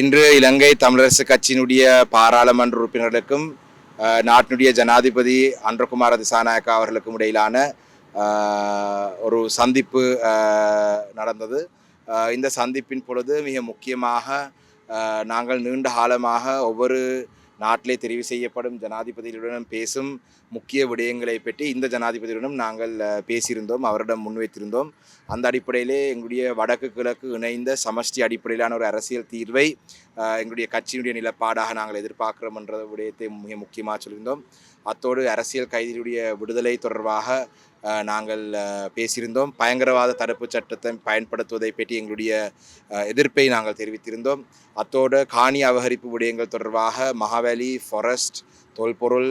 இன்று இலங்கை தமிழரசு கட்சியினுடைய பாராளுமன்ற உறுப்பினர்களுக்கும் நாட்டினுடைய ஜனாதிபதி அன்றகுமார திசாநாயக்கா அவர்களுக்கும் இடையிலான ஒரு சந்திப்பு நடந்தது. இந்த சந்திப்பின் பொழுது மிக முக்கியமாக நாங்கள் நீண்ட காலமாக ஒவ்வொரு நாட்டிலே தெரிவு செய்யப்படும் ஜனாதிபதிகளுடன் பேசும் முக்கிய விடயங்களை பற்றி இந்த ஜனாதிபதியுடனும் நாங்கள் பேசியிருந்தோம் அவரிடம் முன்வைத்திருந்தோம். அந்த அடிப்படையிலே எங்களுடைய வடக்கு கிழக்கு இணைந்த சமஷ்டி அடிப்படையிலான ஒரு அரசியல் தீர்வை எங்களுடைய கட்சியினுடைய நிலப்பாடாக நாங்கள் எதிர்பார்க்கிறோம் என்ற விடயத்தை மிக முக்கியமாக சொல்லியிருந்தோம். அத்தோடு அரசியல் கைதிகளுடைய விடுதலை தொடர்பாக நாங்கள் பேசியிருந்தோம். பயங்கரவாத தடுப்பு சட்டத்தை பயன்படுத்துவதை பற்றி எங்களுடைய எதிர்ப்பை நாங்கள் தெரிவித்திருந்தோம். அத்தோடு காணி அபகரிப்பு விடயங்கள் தொடர்பாக மகாவேலி ஃபாரஸ்ட் தொல்பொருள்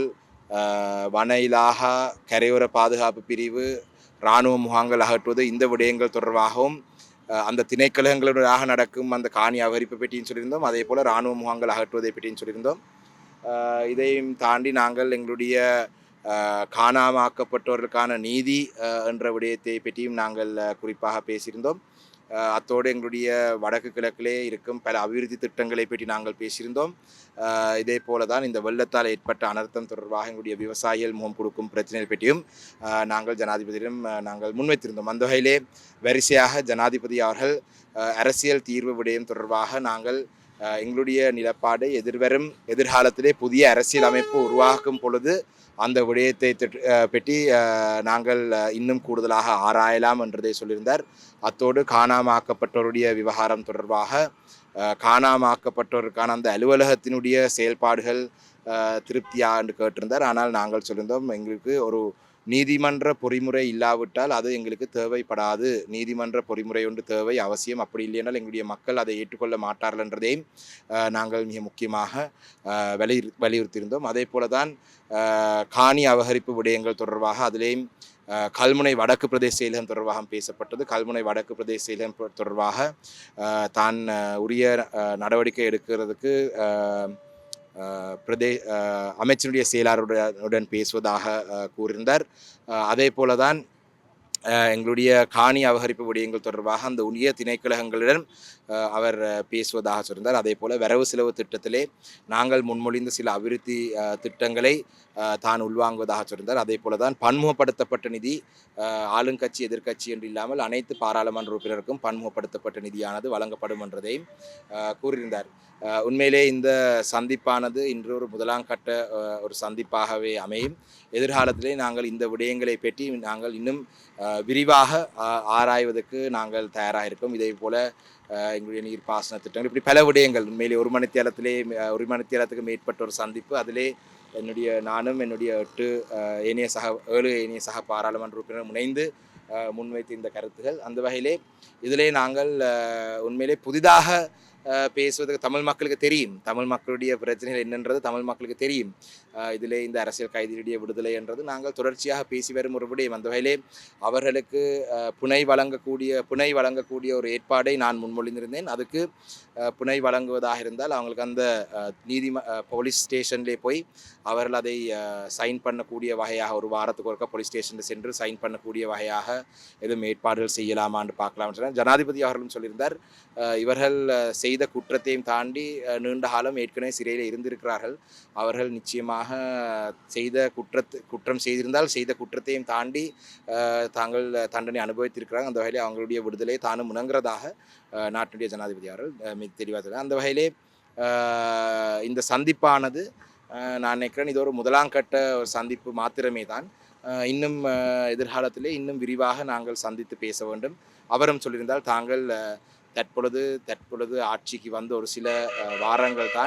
வன இலாகா கரையோர பாதுகாப்பு பிரிவு இராணுவ முகாங்கள் அகற்றுவது இந்த விடயங்கள் தொடர்பாகவும் அந்த திணைக்களங்களூடாக நடக்கும் அந்த காணி அபகரிப்பு பெட்டின்னு சொல்லியிருந்தோம். அதே போல் இராணுவ முகாங்கள் அகற்றுவதை பெட்டின்னு சொல்லியிருந்தோம். இதையும் தாண்டி நாங்கள் எங்களுடைய அஹ், காணாமாக்கப்பட்டவர்களுக்கான நீதி என்ற விடயத்தை பற்றியும் நாங்கள் குறிப்பாக பேசியிருந்தோம். அத்தோடு எங்களுடைய வடக்கு கிழக்கிலே இருக்கும் பல அபிவிருத்தி திட்டங்களை பற்றி நாங்கள் பேசியிருந்தோம். இதே போல தான் இந்த வெள்ளத்தால் ஏற்பட்ட அனர்த்தம் தொடர்பாக எங்களுடைய விவசாயிகள் முகம் கொடுக்கும் பிரச்சனைகள் பற்றியும் நாங்கள் ஜனாதிபதியிடம் நாங்கள் முன்வைத்திருந்தோம். அந்த வகையிலே வரிசையாக ஜனாதிபதி அவர்கள் அரசியல் தீர்வு விடயம் தொடர்பாக நாங்கள் எங்களுடைய நிலப்பாடு எதிர்வரும் எதிர்காலத்திலே புதிய அரசியல் அமைப்பு உருவாக்கும் பொழுது அந்த விடயத்தை பற்றி நாங்கள் இன்னும் கூடுதலாக ஆராயலாம் என்றதை சொல்லியிருந்தார். அத்தோடு காணாமாக்கப்பட்டோருடைய விவகாரம் தொடர்பாக காணாமாக்கப்பட்டோருக்கான அந்த அலுவலகத்தினுடைய செயல்பாடுகள் திருப்தியா என்று கேட்டிருந்தார். ஆனால் நாங்கள் சொல்லியிருந்தோம் எங்களுக்கு ஒரு நீதிமன்ற பொறிமுறை இல்லாவிட்டால் அது எங்களுக்கு தேவைப்படாது. நீதிமன்ற பொறிமுறை ஒன்று தேவை அவசியம். அப்படி இல்லையென்றால் எங்களுடைய மக்கள் அதை ஏற்றுக்கொள்ள மாட்டார்கள் என்றதையும் நாங்கள் மிக முக்கியமாக வலியுறு வலியுறுத்தியிருந்தோம். அதே போல தான் காணி அபகரிப்பு விடயங்கள் தொடர்பாக அதிலேயும் கல்முனை வடக்கு பிரதேச செயலகம் தொடர்பாக பேசப்பட்டது. கல்முனை வடக்கு பிரதேச செயலகம் தொடர்பாக தான் உரிய நடவடிக்கை எடுக்கிறதுக்கு பிரதே அமைச்சருடைய செயலாளருடன் பேசுவதாக கூறியிருந்தார். அதே போல தான் எங்களுடைய காணி அபகரிப்பு விடயங்கள் தொடர்பாக அந்த உரிய திணைக்கழகங்களிடம் அவர் பேசுவதாக சொன்னார். அதே போல் வரவு செலவு திட்டத்திலே நாங்கள் முன்மொழிந்த சில அபிவிருத்தி திட்டங்களை தான் உள்வாங்குவதாக சொன்னார். அதே போல தான் பன்முகப்படுத்தப்பட்ட நிதி ஆளுங்கட்சி எதிர்க்கட்சி என்று இல்லாமல் அனைத்து பாராளுமன்ற உறுப்பினருக்கும் பன்முகப்படுத்தப்பட்ட நிதியானது வழங்கப்படும் என்றதையும் கூறியிருந்தார். உண்மையிலே இந்த சந்திப்பானது இன்று ஒரு முதலாம் கட்ட ஒரு சந்திப்பாகவே அமையும். எதிர்காலத்திலே நாங்கள் இந்த விடயங்களை பற்றி நாங்கள் இன்னும் விரிவாக ஆராய்வதற்கு நாங்கள் தயாராக இருக்கோம் இதே போல் எங்களுடைய நீர்ப்பாசன திட்டங்கள் இப்படி பல விடயங்கள் உண்மையிலே ஒரு மணித்தியாலத்திலே ஒரு மணித்தியாலத்துக்கு மேற்பட்ட ஒரு சந்திப்பு அதிலே என்னுடைய நானும் என்னுடைய எட்டு ஏனைய சக ஏழு ஏனைய சக பாராளுமன்ற உறுப்பினர் முனைந்து முன்வைத்த இந்த கருத்துகள். அந்த வகையிலே இதிலே நாங்கள் உண்மையிலே புதிதாக பேசுவதற்கு தமிழ் மக்களுக்கு தெரியும். தமிழ் மக்களுடைய பிரச்சனைகள் என்னன்றது தமிழ் மக்களுக்கு தெரியும். அஹ், இதிலே இந்த அரசியல் கைதிகளுடைய விடுதலை என்றது நாங்கள் தொடர்ச்சியாக பேசி வரும் ஒரு விடயம். அந்த வகையிலே அவர்களுக்கு புனை வழங்கக்கூடிய புனை வழங்கக்கூடிய ஒரு ஏற்பாடை நான் முன்மொழிந்திருந்தேன். அதுக்கு புனை வழங்குவதாக இருந்தால் அவங்களுக்கு அந்த நீதி நீதிம போலீஸ் ஸ்டேஷன்லேயே போய் அவர்கள் அதை சைன் பண்ணக்கூடிய வகையாக ஒரு வாரத்துக்கு ஒருக்க போலீஸ் ஸ்டேஷனில் சென்று சைன் பண்ணக்கூடிய வகையாக எதுவும் ஏற்பாடுகள் செய்யலாமான்னு பார்க்கலாம்னு சொன்னார். ஜனாதிபதி அவர்களும் சொல்லியிருந்தார் இவர்கள் அஹ், செய்த குற்றத்தையும் தாண்டி நீண்ட காலம் ஏற்கனவே சிறையில் இருந்திருக்கிறார்கள். அவர்கள் நிச்சயமாக செய்த குற்றத்து குற்றம் செய்திருந்தால் செய்த குற்றத்தையும் தாண்டி தாங்கள் தண்டனை அனுபவித்திருக்கிறாங்க அந்த வகையிலே அவங்களுடைய விடுதலை தானும் முணங்குறதாக நாட்டினுடைய ஜனாதிபதி அவர்கள் மிக தெளிவாக அந்த வகையிலே இந்த சந்திப்பானது நான் நினைக்கிறேன் இது ஒரு முதலாம் கட்ட ஒரு சந்திப்பு மாத்திரமே தான். இன்னும் எதிர்காலத்திலே இன்னும் விரிவாக நாங்கள் சந்தித்து பேச வேண்டும். அவரும் சொல்லியிருந்தால் தாங்கள் தற்பொழுது தற்பொழுது ஆட்சிக்கு வந்த ஒரு சில வாரங்கள் தான்